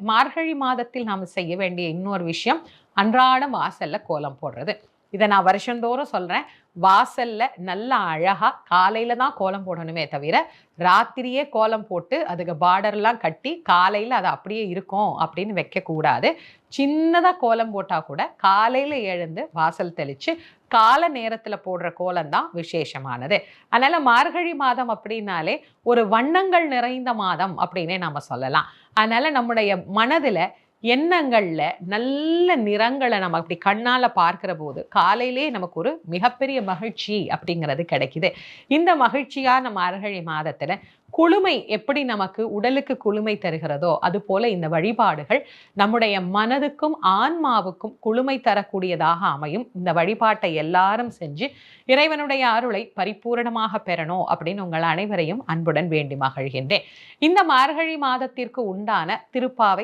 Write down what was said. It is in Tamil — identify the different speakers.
Speaker 1: மார்கழி மாதத்தில் நாம் செய்ய வேண்டிய இன்னொரு விஷயம் அன்றாடம் வாசல்ல கோலம் போடுறது. இதை நான் வருஷந்தோறும் சொல்கிறேன் வாசல்ல நல்லா அழகாக காலையில் தான் கோலம் போடணுமே தவிர ராத்திரியே கோலம் போட்டு அதுக்கு பார்டர்லாம் கட்டி காலையில் அது அப்படியே இருக்கும் அப்படின்னு வைக்கக்கூடாது சின்னதாக கோலம் போட்டால் கூட காலையில் எழுந்து வாசல் தெளித்து கால நேரத்தில் போடுற கோலம் தான் விசேஷமானது. அதனால் மார்கழி மாதம் அப்படின்னாலே ஒரு வண்ணங்கள் நிறைந்த மாதம் அப்படின்னே நம்ம சொல்லலாம். அதனால் நம்முடைய மனதில் எண்ணங்கள்ல நல்ல நிறங்களை நம்ம அப்படி கண்ணால பார்க்கிற போது காலையிலே நமக்கு ஒரு மிகப்பெரிய மகிழ்ச்சி அப்படிங்கிறது கிடைக்குது. இந்த மகிழ்ச்சியான மார்கழி மாதத்துல குளுமை எப்படி நமக்கு உடலுக்கு குளுமை தருகிறதோ அது போல இந்த வழிபாடுகள் நம்முடைய மனதுக்கும் ஆன்மாவுக்கும் குளுமை தரக்கூடியதாக அமையும். இந்த வழிபாட்டை எல்லாரும் செஞ்சு இறைவனுடைய அருளை பரிபூரணமாக பெறணும் அப்படின்னு உங்கள் அனைவரையும் அன்புடன் வேண்டி மகிழ்கின்றேன். இந்த மார்கழி மாதத்திற்கு உண்டான திருப்பாவை